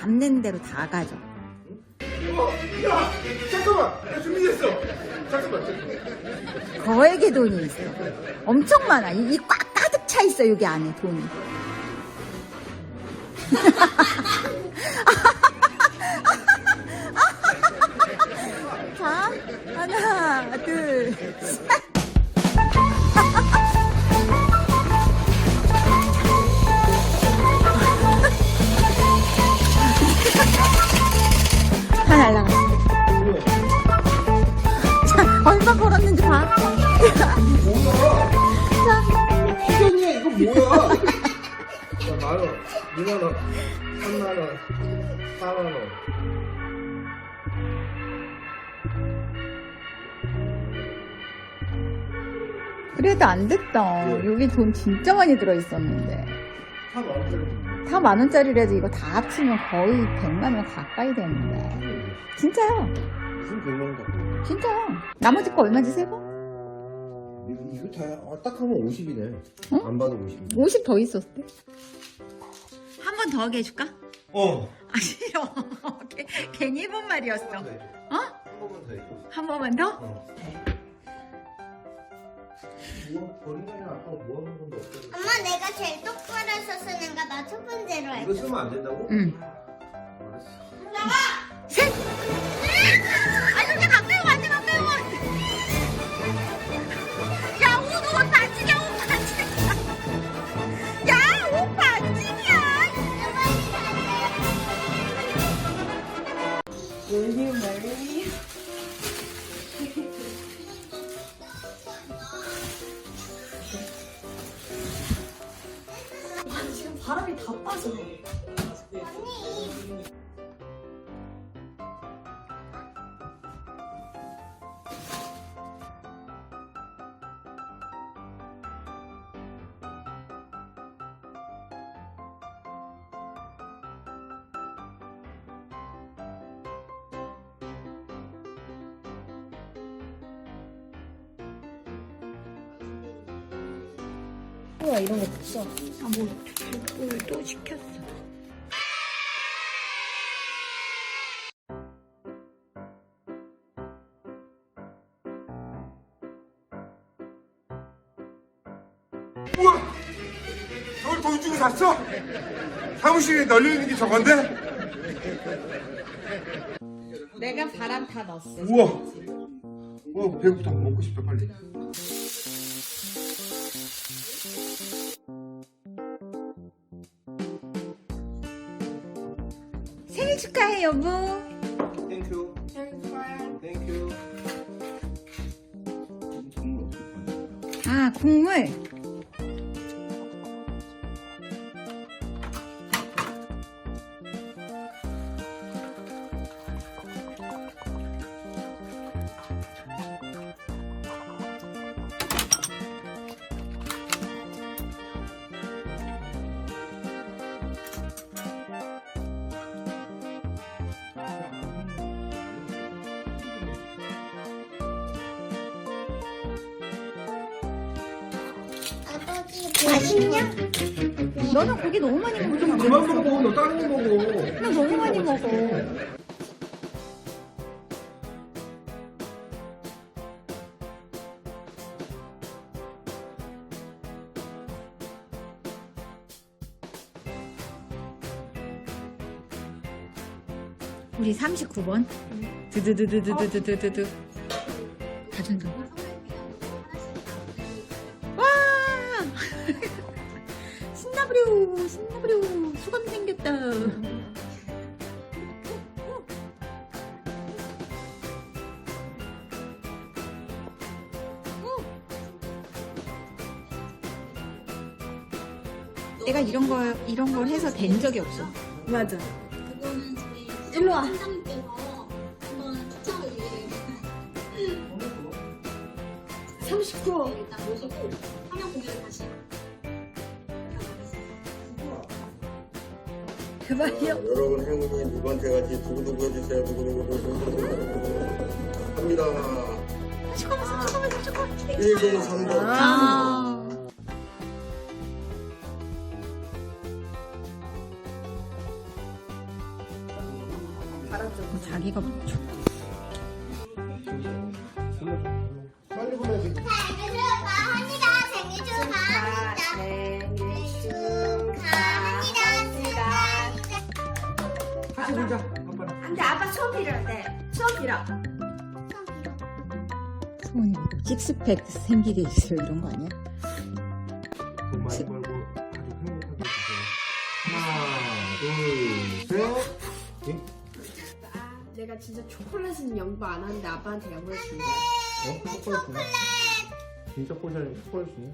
잡는 대로 다 가져. 야, 잠깐만, 나 준비됐어. 잠깐만, 잠깐만. 거액의 돈이 있어. 엄청 많아. 이 꽉 가득 차 있어, 여기 안에 돈이. 뭐야? 이거 뭐야? 자, 만 원, 이만 원, 삼만 원, 사만 원. 그래도 안 됐다. 네. 여기 돈 진짜 많이 들어있었는데. 다 만원 다만 원짜리라도 이거 다 합치면 거의 100만 원 가까이 되는데. 진짜요. 무슨 백만 갖고. 진짜요. 나머지 거 얼마지 세 번? 이거, 이거 다, 아, 딱 하면 50이네. 어? 안 봐도 50이네. 50 더 있었을 때. 한번 더 하게 해줄까? 어. 아, 싫어. 괜- 괜히 해본 말이었어. 한 번만 어? 더 해줘. 한 번만 더 해줘. 한 번만 더? 어. 뭐, 버린 거 아니라 아까 뭐 하는 건데. 엄마 내가 제일 똑바로서 쓰는가 나첫 번째로 이거 할게 쓰면 안 된다고? 응. 알았어. 셋! 아, 우와, 이런 거 없어. 아, 뭐, 또, 또 시켰어. 우와! 저걸 돈 주고 샀어? 사무실에 널려있는 게 저건데? 내가 바람 다 넣었어. 우와! 우와, 배고프다. 먹고 싶다, 빨리. 땡큐 여보. 땡큐 땡큐 아 국물. 맛있냐? 너는 고기 너무 많이 먹으면 그만 먹어. 너 다른 거 먹어. 나 너무 많이 먹어. 우리 39번. 드드드드드드드드드. 다 준다. 신나부려, 신나부려. 수건 생겼다. 내가 이런 걸 이런 걸 해서 된 적이 없어. 맞아. 그거는 저희 일로 와. 원장님께서 한번 추천을 드리는 39. 일단 모시고 화면 공유를 다시 그만요. 여러분 행운이 누구한테 같이 두고두고 해주세요. 두고두고. 감사합니다. 잠깐만 잠깐만 잠깐만 1번, 3번. 아. 자기가 빨 빌어 소문이 식스팩 생기게 있어 이런 거 아니야? 돈 많이 벌고 아주 행복하게 되세요. 하나, 둘, 셋. 응? 아, 내가 진짜 초콜릿은 양보 안 하는데 아빠한테 양보해 준다 어? 초콜릿 주네. 진짜 꼬셔니 초콜릿 주네.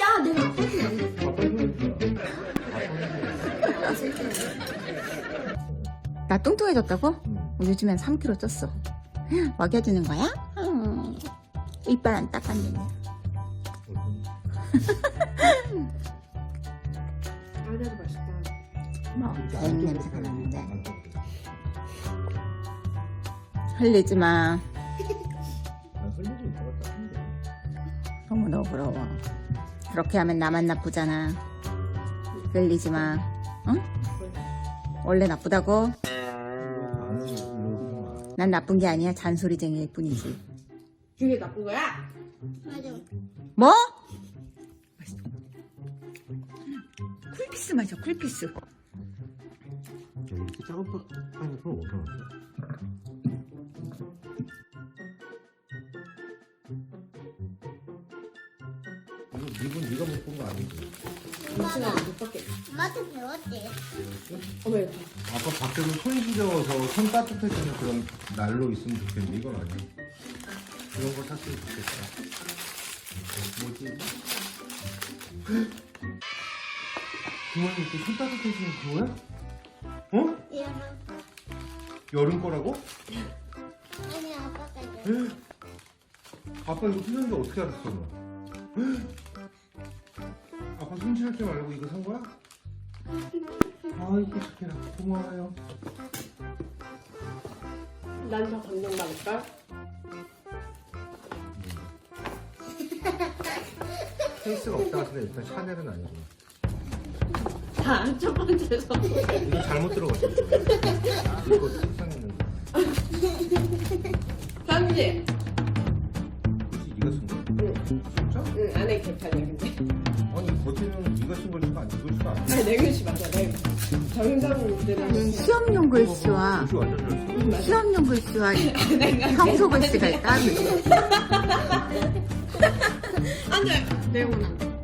야 내가 아빠한테 양보 아빠 힘들어. 나 뚱뚱해졌다고? 응. 요즘엔 3kg 쪘어. 먹여주는 거야? 음. 이빨 안 닦았는데. 안해도 맛있다 뭐, 애기 냄새가 나는데. 흘리지 마. 너무 너부러워. 그렇게 하면 나만 나쁘잖아. 흘리지 마. 응? 원래 나쁘다고? 난 나쁜 게 아니야. 잔소리쟁이일 뿐이지. 그게 나쁜 거야? 맞아. 뭐? 쿨피스 마셔, 쿨피스. 이렇게 작은 파인애플 어디서 났어? 이거 이건 네가 못 본 거 아니지? 엄마가 못 받게 엄마한테 배웠지. 어머 이렇게 아까 밖에서 손 시려워서 손 따뜻해지는 그런 난로 있으면 좋겠는데 이건 아니야. 이런 거 샀으면 좋겠다. 뭐지? 부모님 이렇게 손 따뜻해지는 그거야? 어? 이러면 여름 거라고? 아니 아빠가 이제 아빠 이거 쓰는데 어떻게 알았어 너? 손 시렵게 말고 이거 산 거야? 아이고 착해라 고마워요 난 더 감동받을까? 케이스가 없다 하시네 일단 샤넬은 아니고 다첫 번째 선물 이거 잘못 들어갔어 이거 속상했는데 쌈지? 혹시 네가 쓴 거야? 응, 진짜? 응 안에 개판이야 근데 네가 쓴 걸지가 안 이거 지가 안 아니 내 글씨 맞아. 내 정상들은 시험용 글씨와 글씨 완전 잘 써. 시험용 글씨와 평소 글씨가 있다. 안돼 내용은 안 돼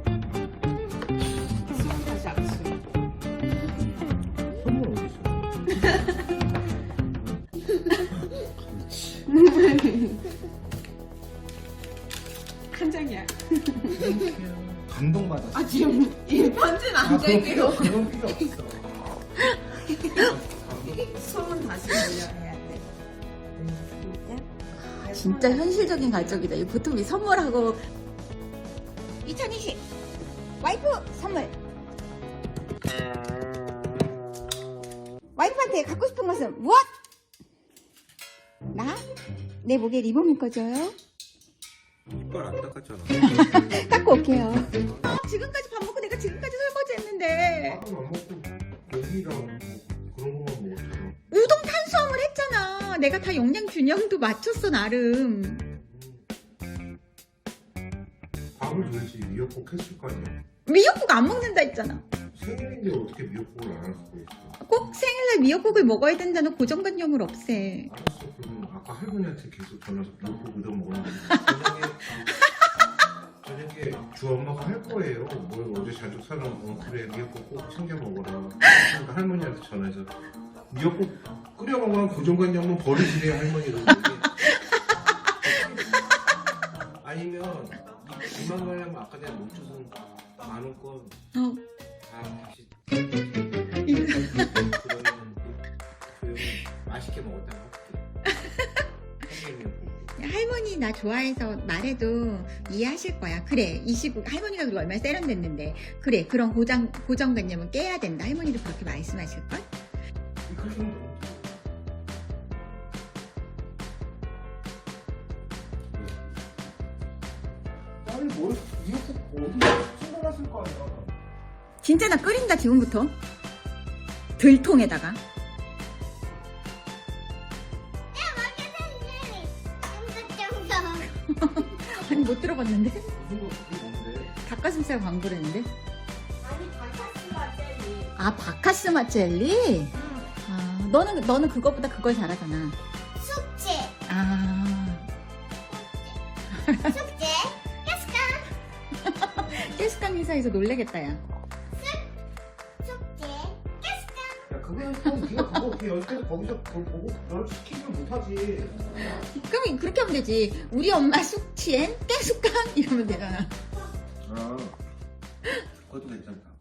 쟁기고 그런 필요 없어 소문 다시 돌려야 돼 진짜 현실적인 가족이다. 이거 보통 이 선물하고 2020 와이프 선물. 와이프한테 갖고 싶은 것은 무엇? 나? 내 목에 리본 묶어줘요. 이빨 안 닦았잖아 닦고 올게요. 지금까지 밥 먹고 내가 지금까지 설거지 했는데 밥은 안 먹고 고기랑 뭐 그런 것만 먹었잖아 우동 탄수화물 했잖아. 내가 다 영양 균형도 맞췄어 나름. 밥을 줘야지 미역국 했을 거 아니야 미역국 안 먹는다 했잖아. 생일인데 어떻게 미역국을 안 할 수가 있어? 꼭 생일날 미역국을 먹어야 된다는 고정관념을 없애. 알았어. 그럼 아까 할머니한테 계속 전화해서 미역국 얻어 먹었는데 저녁에 저녁에 주 엄마가 할 거예요. 뭘 어제 잘죽 사는 어. 그래 미역국 꼭 챙겨 먹어라. 그러니까 할머니한테 전화해서 미역국 끓여 먹으면 고정관념은 버리시래요 할머니를 아니면 이- 이만 가려면 아까 내가 멈춰서 만원권. 어. 다그 맛있게 먹었다고 할머니 나 좋아해서 말해도 이해하실 거야. 그래 이 시국 할머니가 그리고 얼마나 세련됐는데 그래 그런 고정 고정관념은 깨야 된다. 할머니도 그렇게 말씀하실 걸? 진짜 나 끓인다 지금부터. 들통에다가. 아니 못 들어봤는데? 닭가슴살 바카스마 젤리. 아 바카스마 젤리? 아 너는 너는 그거보다 그걸 잘하잖아. 숙제 아 숙제 깨스까 깨스칸 회사에서 놀래겠다 야. 그게 좀 뒤에 가고 그 연습해서 거기서 그걸 보고 별 시키면 못하지. 그럼 그렇게 하면 되지. 우리 엄마 숙취엔 깨숙강 이러면 되잖아. 아, 그것도 괜찮다.